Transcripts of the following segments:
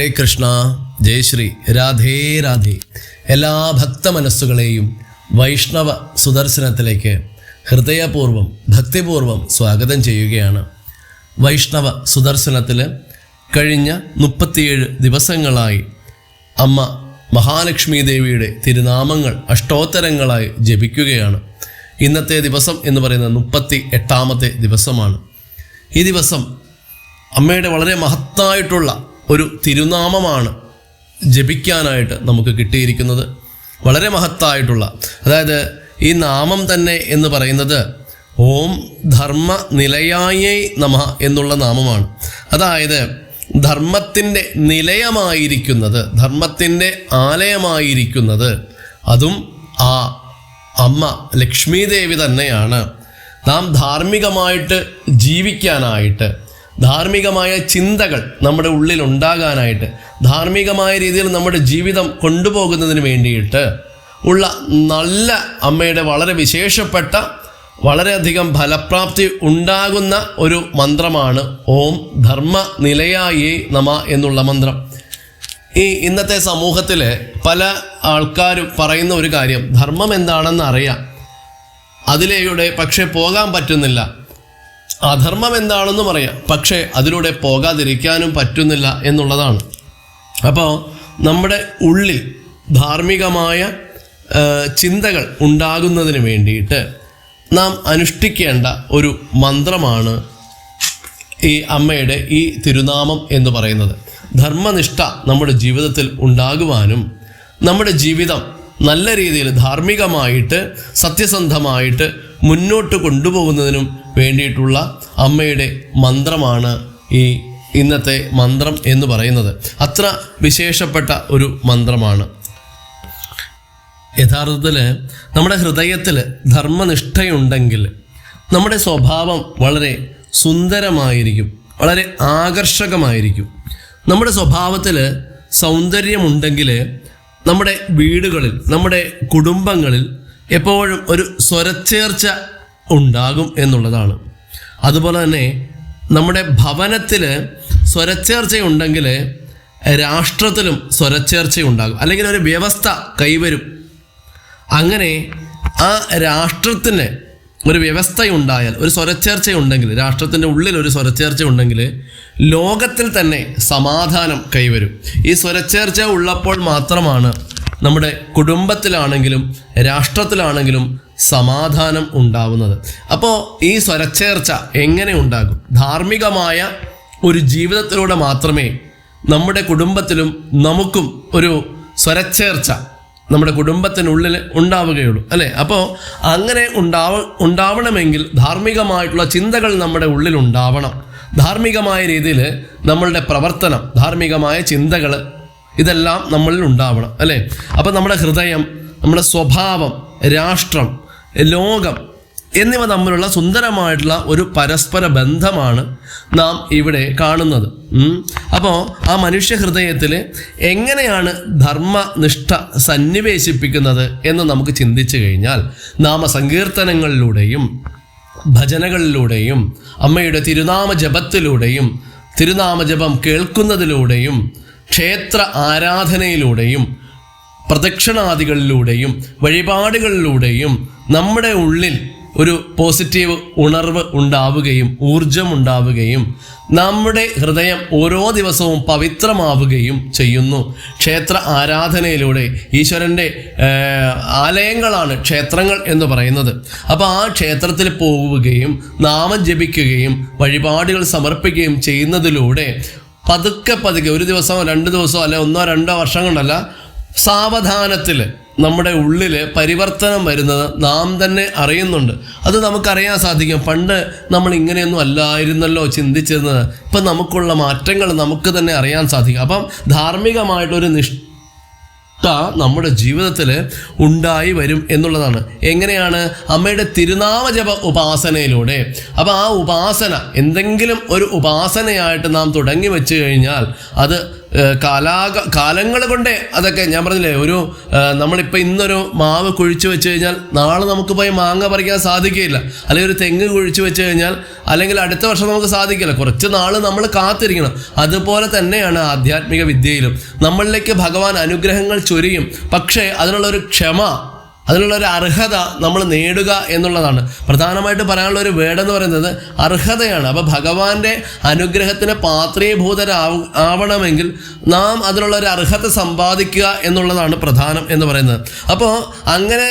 ഹരേ കൃഷ്ണ ജയശ്രീ രാധേ രാധേ. എല്ലാ ഭക്ത മനസ്സുകളെയും വൈഷ്ണവ സുദർശനത്തിലേക്ക് ഹൃദയപൂർവം ഭക്തിപൂർവം സ്വാഗതം ചെയ്യുകയാണ്. വൈഷ്ണവ സുദർശനത്തിൽ കഴിഞ്ഞ മുപ്പത്തിയേഴ് ദിവസങ്ങളായി അമ്മ മഹാലക്ഷ്മി ദേവിയുടെ തിരുനാമങ്ങൾ അഷ്ടോത്തരങ്ങളായി ജപിക്കുകയാണ്. ഇന്നത്തെ ദിവസം എന്ന് പറയുന്നത് മുപ്പത്തി എട്ടാമത്തെ ദിവസമാണ്. ഈ ദിവസം അമ്മയുടെ വളരെ മഹത്തായിട്ടുള്ള ഒരു തിരുനാമമാണ് ജപിക്കാനായിട്ട് നമുക്ക് കിട്ടിയിരിക്കുന്നത്. വളരെ മഹത്തായിട്ടുള്ള അതായത് ഈ നാമം തന്നെ എന്ന് പറയുന്നത് ഓം ധർമ്മ നിലയായേ നമ എന്നുള്ള നാമമാണ്. അതായത് ധർമ്മത്തിന്റെ നിലയമായിരിക്കുന്നത് ധർമ്മത്തിന്റെ ആലയമായിരിക്കുന്നത് അതും ആ അമ്മ ലക്ഷ്മീദേവി തന്നെയാണ്. നാം ധാർമ്മികമായിട്ട് ജീവിക്കാനായിട്ട് ധാർമ്മികമായ ചിന്തകൾ നമ്മുടെ ഉള്ളിൽ ഉണ്ടാകാനായിട്ട് ധാർമ്മികമായ രീതിയിൽ നമ്മുടെ ജീവിതം കൊണ്ടുപോകുന്നതിന് വേണ്ടിയിട്ട് ഉള്ള നല്ല അമ്മയുടെ വളരെ വിശേഷപ്പെട്ട വളരെയധികം ഫലപ്രാപ്തി ഉണ്ടാകുന്ന ഒരു മന്ത്രമാണ് ഓം ധർമ്മ നിലയായേ നമ എന്നുള്ള മന്ത്രം. ഈ ഇന്നത്തെ സമൂഹത്തിൽ പല ആൾക്കാരും പറയുന്ന ഒരു കാര്യം ധർമ്മം എന്താണെന്ന് അറിയാം. അതിലൂടെ പക്ഷെ പോകാൻ പറ്റുന്നില്ല. അധർമ്മം എന്താണെന്നും അറിയാം പക്ഷേ അതിലൂടെ പോകാതിരിക്കാനും പറ്റുന്നില്ല എന്നുള്ളതാണ്. അപ്പോൾ നമ്മുടെ ഉള്ളിൽ ധാർമ്മികമായ ചിന്തകൾ ഉണ്ടാകുന്നതിന് വേണ്ടിയിട്ട് നാം അനുഷ്ഠിക്കേണ്ട ഒരു മന്ത്രമാണ് ഈ അമ്മയുടെ ഈ തിരുനാമം എന്ന് പറയുന്നത്. ധർമ്മനിഷ്ഠ നമ്മുടെ ജീവിതത്തിൽ ഉണ്ടാകുവാനും നമ്മുടെ ജീവിതം നല്ല രീതിയിൽ ധാർമ്മികമായിട്ട് സത്യസന്ധമായിട്ട് മുന്നോട്ട് കൊണ്ടുപോകുന്നതിനും വേണ്ടിയിട്ടുള്ള അമ്മയുടെ മന്ത്രമാണ് ഈ ഇന്നത്തെ മന്ത്രം എന്ന് പറയുന്നത്. അത്ര വിശേഷപ്പെട്ട ഒരു മന്ത്രമാണ്. യഥാർത്ഥത്തിൽ നമ്മുടെ ഹൃദയത്തിൽ ധർമ്മനിഷ്ഠയുണ്ടെങ്കിൽ നമ്മുടെ സ്വഭാവം വളരെ സുന്ദരമായിരിക്കും വളരെ ആകർഷകമായിരിക്കും. നമ്മുടെ സ്വഭാവത്തിൽ സൗന്ദര്യമുണ്ടെങ്കിൽ നമ്മുടെ വീടുകളിൽ നമ്മുടെ കുടുംബങ്ങളിൽ എപ്പോഴും ഒരു സ്വരച്ചേർച്ച ഉണ്ടാകും എന്നുള്ളതാണ്. അതുപോലെ തന്നെ നമ്മുടെ ഭവനത്തിൽ സ്വരച്ചേർച്ചയുണ്ടെങ്കിൽ രാഷ്ട്രത്തിലും സ്വരച്ചേർച്ചയുണ്ടാകും. അല്ലെങ്കിൽ ഒരു വ്യവസ്ഥ കൈവരും. അങ്ങനെ ആ രാഷ്ട്രത്തിന് ഒരു വ്യവസ്ഥയുണ്ടായാൽ ഒരു സ്വരച്ചേർച്ചയുണ്ടെങ്കിൽ രാഷ്ട്രത്തിന്റെ ഉള്ളിൽ ഒരു സ്വരച്ചേർച്ച ഉണ്ടെങ്കിൽ ലോകത്തിൽ തന്നെ സമാധാനം കൈവരും. ഈ സ്വരച്ചേർച്ച ഉള്ളപ്പോൾ മാത്രമാണ് നമ്മുടെ കുടുംബത്തിലാണെങ്കിലും രാഷ്ട്രത്തിലാണെങ്കിലും സമാധാനം ഉണ്ടാവുന്നത്. അപ്പോൾ ഈ സ്വരച്ചേർച്ച എങ്ങനെ ഉണ്ടാകും? ധാർമ്മികമായ ഒരു ജീവിതത്തിലൂടെ മാത്രമേ നമ്മുടെ കുടുംബത്തിലും നമുക്കും ഒരു സ്വരച്ചേർച്ച നമ്മുടെ കുടുംബത്തിനുള്ളിൽ ഉണ്ടാവുകയുള്ളൂ അല്ലേ? അപ്പോൾ അങ്ങനെ ഉണ്ടാവ ഉണ്ടാവണമെങ്കിൽ ധാർമ്മികമായിട്ടുള്ള ചിന്തകൾ നമ്മുടെ ഉള്ളിൽ ഉണ്ടാവണം. ധാർമ്മികമായ രീതിയിൽ നമ്മളുടെ പ്രവർത്തനം ധാർമ്മികമായ ചിന്തകൾ ഇതെല്ലാം നമ്മളിൽ ഉണ്ടാവണം അല്ലേ? അപ്പം നമ്മുടെ ഹൃദയം നമ്മുടെ സ്വഭാവം രാഷ്ട്രം ലോകം എന്നിവ തമ്മിലുള്ള സുന്ദരമായിട്ടുള്ള ഒരു പരസ്പര ബന്ധമാണ് നാം ഇവിടെ കാണുന്നത്. അപ്പോൾ ആ മനുഷ്യ ഹൃദയത്തിൽ എങ്ങനെയാണ് ധർമ്മനിഷ്ഠ സന്നിവേശിപ്പിക്കുന്നത് എന്ന് നമുക്ക് ചിന്തിച്ചു കഴിഞ്ഞാൽ നാമസങ്കീർത്തനങ്ങളിലൂടെയും ഭജനകളിലൂടെയും അമ്മയുടെ തിരുനാമ ജപത്തിലൂടെയും തിരുനാമ ജപം കേൾക്കുന്നതിലൂടെയും ക്ഷേത്ര ആരാധനയിലൂടെയും പ്രദക്ഷിണാദികളിലൂടെയും വഴിപാടുകളിലൂടെയും നമ്മുടെ ഉള്ളിൽ ഒരു പോസിറ്റീവ് ഉണർവ് ഉണ്ടാവുകയും ഊർജം ഉണ്ടാവുകയും നമ്മുടെ ഹൃദയം ഓരോ ദിവസവും പവിത്രമാവുകയും ചെയ്യുന്നു. ക്ഷേത്ര ആരാധനയിലൂടെ ഈശ്വരന്റെ ആലയങ്ങളാണ് ക്ഷേത്രങ്ങൾ എന്ന് പറയുന്നത്. അപ്പോൾ ആ ക്ഷേത്രത്തിൽ പോവുകയും നാമം ജപിക്കുകയും വഴിപാടുകൾ സമർപ്പിക്കുകയും ചെയ്യുന്നതിലൂടെ പതുക്കെ പതുക്കെ ഒരു ദിവസമോ രണ്ട് ദിവസമോ അല്ലെ ഒന്നോ രണ്ടോ വർഷം കൊണ്ടല്ല സാവധാനത്തിൽ നമ്മുടെ ഉള്ളിൽ പരിവർത്തനം വരുന്നത് നാം തന്നെ അറിയുന്നുണ്ട്. അത് നമുക്കറിയാൻ സാധിക്കും. പണ്ട് നമ്മൾ ഇങ്ങനെയൊന്നും അല്ലായിരുന്നല്ലോ ചിന്തിച്ചിരുന്നത്. ഇപ്പം നമുക്കുള്ള മാറ്റങ്ങൾ നമുക്ക് തന്നെ അറിയാൻ സാധിക്കും. അപ്പം ധാർമ്മികമായിട്ടൊരു നിഷ്ഠ നമ്മുടെ ജീവിതത്തിൽ ഉണ്ടായി വരും എന്നുള്ളതാണ്. എങ്ങനെയാണ്? അമ്മയുടെ തിരുനാമജപ ഉപാസനയിലൂടെ. അപ്പോൾ ആ ഉപാസന എന്തെങ്കിലും ഒരു ഉപാസനയായിട്ട് നാം തുടങ്ങി വെച്ച് കഴിഞ്ഞാൽ അത് കാലാക കാലങ്ങൾ കൊണ്ടേ അതൊക്കെ ഞാൻ പറഞ്ഞില്ലേ ഒരു നമ്മളിപ്പോൾ ഇന്നൊരു മാവ് കുഴിച്ചു വെച്ച് കഴിഞ്ഞാൽ നാളെ നമുക്ക് പോയി മാങ്ങ പറിക്കാൻ സാധിക്കുകയില്ല. അല്ലെങ്കിൽ ഒരു തെങ്ങ് കുഴിച്ചു വെച്ച് കഴിഞ്ഞാൽ അല്ലെങ്കിൽ അടുത്ത വർഷം നമുക്ക് സാധിക്കില്ല. കുറച്ച് നാൾ നമ്മൾ കാത്തിരിക്കണം. അതുപോലെ തന്നെയാണ് ആധ്യാത്മിക വിദ്യയിലും. നമ്മളിലേക്ക് ഭഗവാൻ അനുഗ്രഹങ്ങൾ ചൊരിയും. പക്ഷേ അതിനുള്ള ഒരു ക്ഷമ അതിനുള്ള ഒരു അർഹത നമ്മൾ നേടുക എന്നുള്ളതാണ്. പ്രധാനമായിട്ട് പറയാനുള്ള ഒരു വേർഡ് എന്ന് പറയുന്നത് അർഹതയാണ്. അപ്പോൾ ഭഗവാന്റെ അനുഗ്രഹത്തിന് പാത്രീഭൂതരാവ ആവണമെങ്കിൽ നാം അതിനുള്ള ഒരു അർഹത സമ്പാദിക്കുക എന്നുള്ളതാണ് പ്രധാനം എന്ന് പറയുന്നത്. അപ്പോൾ അങ്ങനെ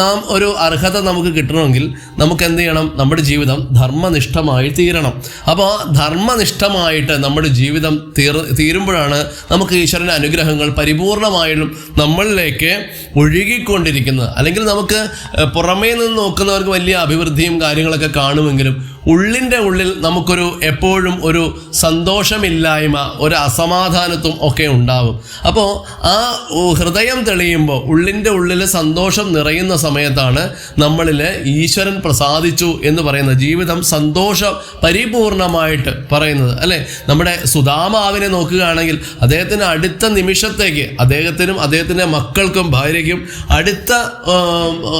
നാം ഒരു അർഹത നമുക്ക് കിട്ടണമെങ്കിൽ നമുക്ക് എന്ത് ചെയ്യണം? നമ്മുടെ ജീവിതം ധർമ്മനിഷ്ഠമായി തീരണം. അപ്പോൾ ധർമ്മനിഷ്ഠമായിട്ട് നമ്മുടെ ജീവിതം തീർ തീരുമ്പോഴാണ് നമുക്ക് ഈശ്വരന്റെ അനുഗ്രഹങ്ങൾ പരിപൂർണമായിട്ടും നമ്മളിലേക്ക് ഒഴുകിക്കൊണ്ടിരിക്കുന്നത്. അല്ലെങ്കിൽ നമുക്ക് പുറമേ നിന്ന് നോക്കുന്നവർക്ക് വലിയ അഭിവൃദ്ധിയും കാര്യങ്ങളൊക്കെ കാണുമെങ്കിലും ഉള്ളിന്റെ ഉള്ളിൽ നമുക്കൊരു എപ്പോഴും ഒരു സന്തോഷമില്ലായ്മ ഒരു അസമാധാനത്വം ഒക്കെ ഉണ്ടാവും. അപ്പോൾ ആ ഹൃദയം തെളിയുമ്പോൾ ഉള്ളിന്റെ ഉള്ളിൽ സന്തോഷം നിറയുന്ന സമയത്താണ് നമ്മളിൽ ഈശ്വരൻ പ്രസാദിച്ചു എന്ന് പറയുന്നത്. ജീവിതം സന്തോഷം പരിപൂർണമായിട്ട് പറയുന്നത്. അല്ലേ? നമ്മുടെ സുധാമാവിനെ നോക്കുകയാണെങ്കിൽ അദ്ദേഹത്തിന് അടുത്ത നിമിഷത്തേക്ക് അദ്ദേഹത്തിനും അദ്ദേഹത്തിന്റെ മക്കൾക്കും ഭാര്യയ്ക്കും അടുത്ത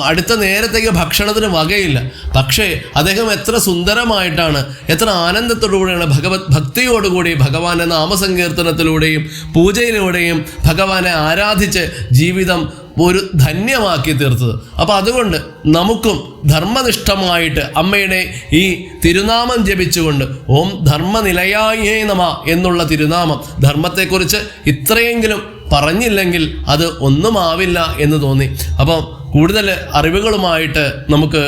അടുത്ത നേരത്തേക്ക് ഭക്ഷണത്തിന് വകയില്ല. പക്ഷേ അദ്ദേഹം എത്ര സുന്ദരമായിട്ടാണ് എത്ര ആനന്ദത്തോടുകൂടിയാണ് ഭഗവത് ഭക്തിയോടുകൂടി ഭഗവാന്റെ നാമസങ്കീർത്തനത്തിലൂടെയും പൂജയിലൂടെയും ഭഗവാനെ ആരാധിച്ച് ജീവിതം ഒരു ധന്യമാക്കി തീർത്തത്. അപ്പോൾ അതുകൊണ്ട് നമുക്കും ധർമ്മനിഷ്ഠമായിട്ട് അമ്മയുടെ ഈ തിരുനാമം ജപിച്ചുകൊണ്ട് ഓം ധർമ്മനിലയായേ നമ എന്നുള്ള തിരുനാമം ധർമ്മത്തെക്കുറിച്ച് ഇത്രയെങ്കിലും പറഞ്ഞില്ലെങ്കിൽ അത് ഒന്നും ആവില്ല എന്ന് തോന്നി. അപ്പം കൂടുതൽ അറിവുകളുമായിട്ട് നമുക്ക്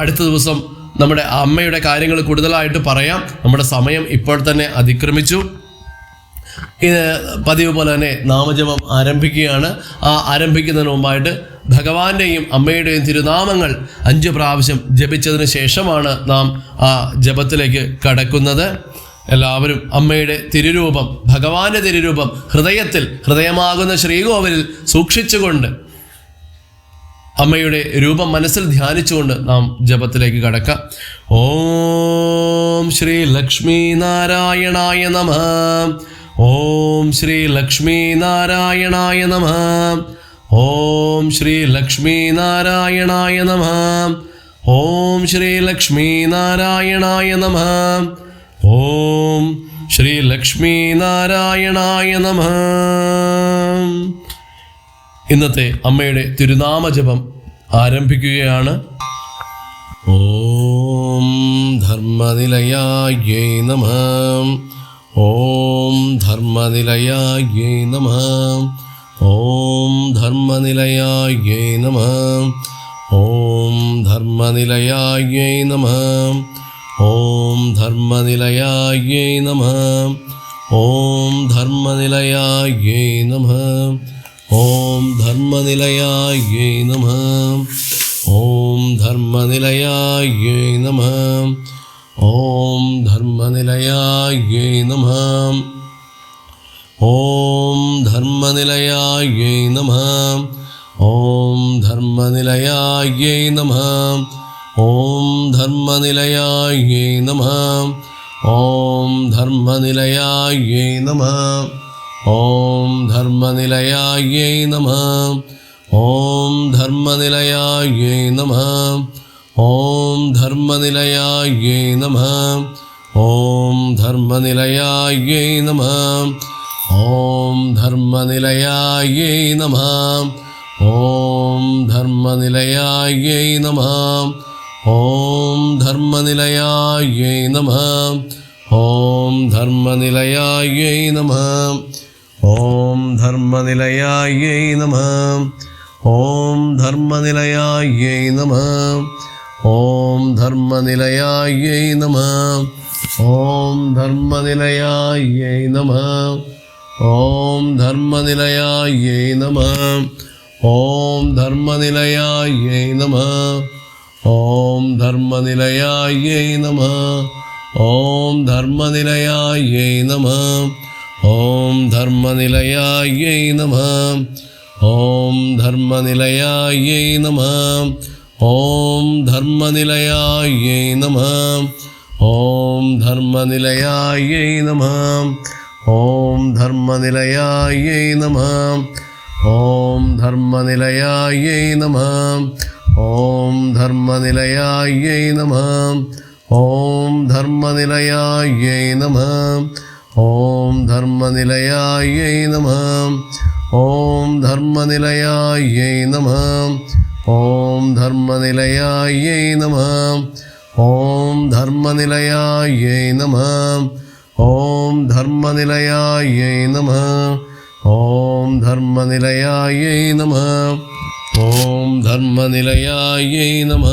അടുത്ത ദിവസം നമ്മുടെ അമ്മയുടെ കാര്യങ്ങൾ കൂടുതലായിട്ട് പറയാം. നമ്മുടെ സമയം ഇപ്പോൾ തന്നെ അതിക്രമിച്ചു. ഇത് പതിവ് പോലെ തന്നെ നാമജപം ആരംഭിക്കുകയാണ്. ആ ആരംഭിക്കുന്നതിന് മുമ്പായിട്ട് ഭഗവാന്റെയും അമ്മയുടെയും തിരുനാമങ്ങൾ അഞ്ച് പ്രാവശ്യം ജപിച്ചതിന് ശേഷമാണ് നാം ആ ജപത്തിലേക്ക് കടക്കുന്നത്. എല്ലാവരും അമ്മയുടെ തിരുരൂപം ഭഗവാന്റെ തിരുരൂപം ഹൃദയത്തിൽ ഹൃദയമാകുന്ന ശ്രീകോവിലിൽ സൂക്ഷിച്ചുകൊണ്ട് അമ്മയുടെ രൂപം മനസ്സിൽ ധ്യാനിച്ചുകൊണ്ട് നാം ജപത്തിലേക്ക് കടക്കാം. ഓം ശ്രീ ലക്ഷ്മി നാരായണായ നമ. ഓം ശ്രീ ലക്ഷ്മി നാരായണായ നമ. ഓം ശ്രീ ലക്ഷ്മി നാരായണായ നമ. ഓം ശ്രീ ലക്ഷ്മി നാരായണായ നമ. ഓം ശ്രീ ലക്ഷ്മി നാരായണായ നമ. ഇന്നത്തെ അമ്മയുടെ തിരുനാമജപം ആരംഭിക്കുകയാണ്. ഓം ധർമ്മനിലയായേ നമ. ഓം ധർമ്മനിലയായേ നമ. ഓം ധർമ്മനിലയായേ നമ. ഓം ധർമ്മനിലയായേ നമ. ഓം ധർമ്മനിലയായേ നമ. ഓം ധർമ്മനിലയായേ നമ. ॐ धर्मनिलयायै नमः। ॐ नम नमः। ॐ धर्मनिलयायै नमः। ॐ धर्मनिलयायै नमः। ॐ धर्मनिलयायै नमः। ॐ नम नमः। ॐ धर्मनिलयायै नमः। ഓം ധർമ്മനിലയായേ നമ. ഓം ധർമ്മനിലയായേ നമ. ഓം ധർമ്മനിലയായേ നമ. ഓം ധർമ്മനിലയായേ നമ. ഓം ധർമ്മനിലയായേ നമ. ഓം ധർമ്മനിലയായേ നമ. ഓം ധർമ്മനിലയായേ നമ. ഓം ധർമ്മനിലയായേ നമ. ഓം ധർമ്മനിലയായേ നമ ഓം ധർമ്മനിലയായേ നമ ഓം ധർമ്മനിലയായേ നമ ഓം ധർമ്മനിലയായേ നമ ഓം ധർമ്മനിലയായേ നമ ഓം ധർമ്മനിലയായേ നമ ഓം ധർമ്മനിലയായേ നമ ഓം ധർമ്മനിലയായേ നമ ഓം ധർമ്മനിലയായേ നമ. ഓം ധർമ്മനിലയായേ നമ. ഓം ധർമ്മനിലയായേ നമ. ഓം ധർമ്മനിലയായേ നമ. ഓം ധർമ്മനിലയായേ നമ. ഓം ധർമ്മനിലയായേ നമ. ഓം ധർമ്മനിലയായേ നമ. ഓം ധർമ്മനിലയായേ നമ. ഓം ധർമ്മനിലയായൈ നമ ഓം ധർമ്മനിലയായൈ നമ ഓം ധർമ്മനിലയായൈ നമ ഓം ധർമ്മനിലയായൈ നമ ഓം ധർമ്മനിലയായൈ നമ ഓം ധർമ്മനിലയായൈ നമ ഓം ധർമ്മനിലയായൈ നമ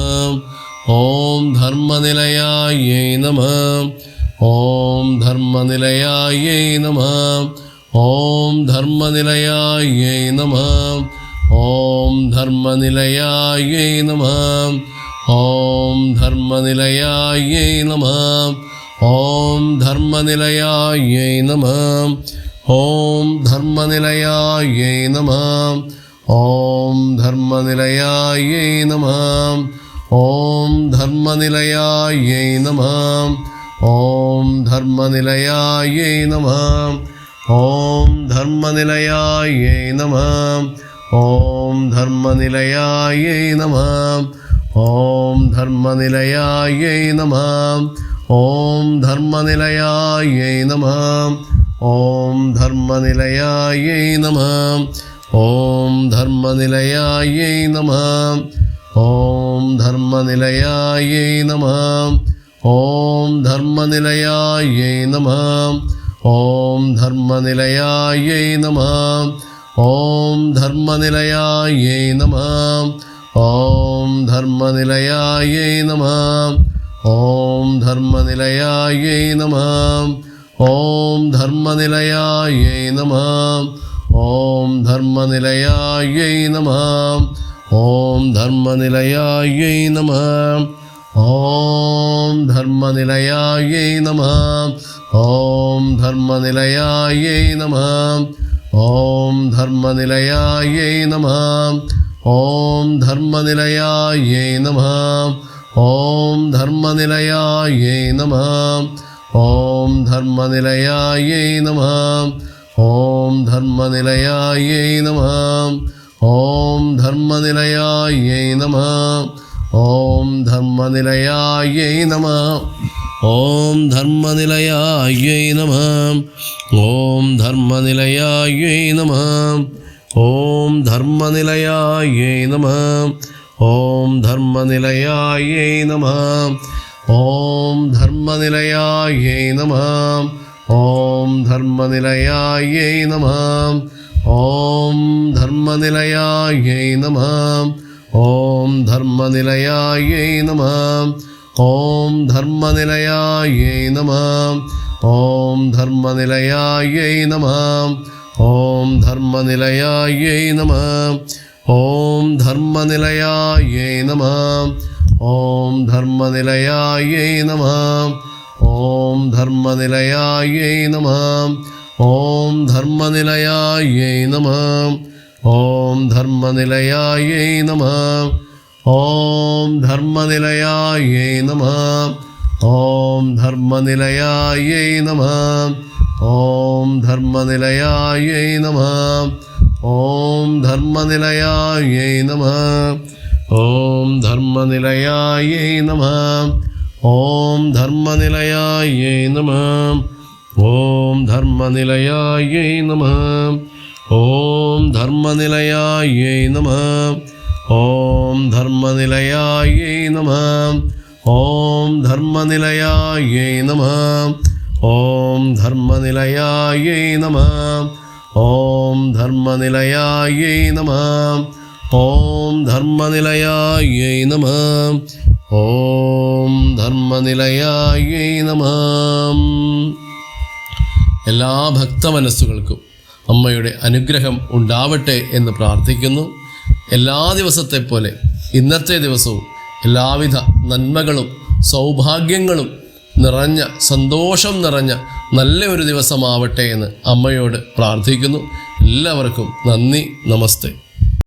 ഓം ധർമ്മനിലയായൈ നമ ഓം ധർമ്മനിലയായൈ നമ. ഓം ധർമ്മനിലയായൈ നമ. ഓം ധർമ്മനിലയായൈ നമ. ഓം ധർമ്മനിലയായൈ നമ. ഓം ധർമ്മനിലയായൈ നമ. ഓം ധർമ്മനിലയായൈ നമ. ഓം ധർമ്മനിലയായൈ നമ. ഓം ധർമ്മനിലയായൈ നമ. ഓം ധർമ്മനിലയായേ നമ. ഓം ധർമ്മനിലയായേ നമ. ഓം ധർമ്മനിലയായേ നമ. ഓം ധർമ്മനിലയായേ നമ. ഓം ധർമ്മനിലയായേ നമ. ഓം ധർമ്മനിലയായേ നമ. ഓം ധർമ്മനിലയായേ നമ. ഓം ധർമ്മനിലയായേ നമ. ഓം ധർമ്മനിലയായൈ നമ. ഓം ധർമ്മനിലയായൈ നമ. ഓം ധർമ്മനിലയായൈ നമ. ഓം ധർമ്മനിലയായൈ നമ. ഓം ധർമ്മനിലയായൈ നമ. ഓം ധർമ്മനിലയായൈ നമ. ഓം ധർമ്മനിലയായൈ നമ. ഓം ധർമ്മനിലയായൈ നമ. ഓം ധർമ്മനിലയായേ നമ. ഓം ധർമ്മനിലയായേ നമ. ഓം ധർമ്മനിലയായേ നമ. ഓം ധർമ്മനിലയായേ നമ. ഓം ധർമ്മനിലയായേ നമ. ഓം ധർമ്മനിലയായേ നമ. ഓം ധർമ്മനിലയായേ നമ. ഓം ധർമ്മനിലയായേ നമ. ഓം ധർമ്മനിലയായൈ നമ ഓം ധർമ്മനിലയായൈ നമ ഓം ധർമ്മനിലയായൈ നമ ഓം ധർമ്മനിലയായൈ നമ ഓം ധർമ്മനിലയായൈ നമ ഓം ധർമ്മനിലയായൈ നമ ഓം ധർമ്മനിലയായൈ നമ ഓം ധർമ്മനിലയായൈ നമ ഓം ധർമ്മനിലയായൈ നമ ഓം ധർമ്മനിലയായൈ നമ ഓം ധർമ്മനിലയായേ നമ. ഓം ധർമ്മനിലയായേ നമ. ഓം ധർമ്മനിലയായേ നമ. ഓം ധർമ്മനിലയായേ നമ. ഓം ധർമ്മനിലയായേ നമ. ഓം ധർമ്മനിലയായേ നമ. ഓം ധർമ്മനിലയായേ നമ. ഓം ധർമ്മനിലയായേ നമ. ഓം ധർമ്മനിലയായേ നമ. ഓം ധർമ്മനിലയായേ നമ. ഓം ധർമ്മനിലയായേ നമ. ഓം ധർമ്മനിലയായേ നമ. ഓം ധർമ്മനിലയായേ നമ. ഓം ധർമ്മനിലയായേ നമ. ഓം ധർമ്മനിലയായേ നമ. ഓം ധർമ്മനിലയായേ നമ. ഓം ധർമ്മനിലയായേ നമ. ഓം ധർമ്മനിലയായേ നമ. ഓം ധർമ്മനിലയായേ നമ. ഓം ധർമ്മനിലയായേ നമ. ഓം ധർമ്മനിലയായേ നമ. ഓം ധർമ്മനിലയായേ നമ. ഓം ധർമ്മനിലയായേ നമ. എല്ലാ ഭക്തമനസ്സുകൾക്കും അമ്മയുടെ അനുഗ്രഹം ഉണ്ടാവട്ടെ എന്ന് പ്രാർത്ഥിക്കുന്നു. എല്ലാ ദിവസത്തെ പോലെ ഇന്നത്തെ ദിവസവും എല്ലാവിധ നന്മകളും സൗഭാഗ്യങ്ങളും നിറഞ്ഞ സന്തോഷം നിറഞ്ഞ നല്ല ഒരു ദിവസമാവട്ടെ എന്ന് അമ്മയോട് പ്രാർത്ഥിക്കുന്നു. എല്ലാവർക്കും നന്ദി നമസ്തേ.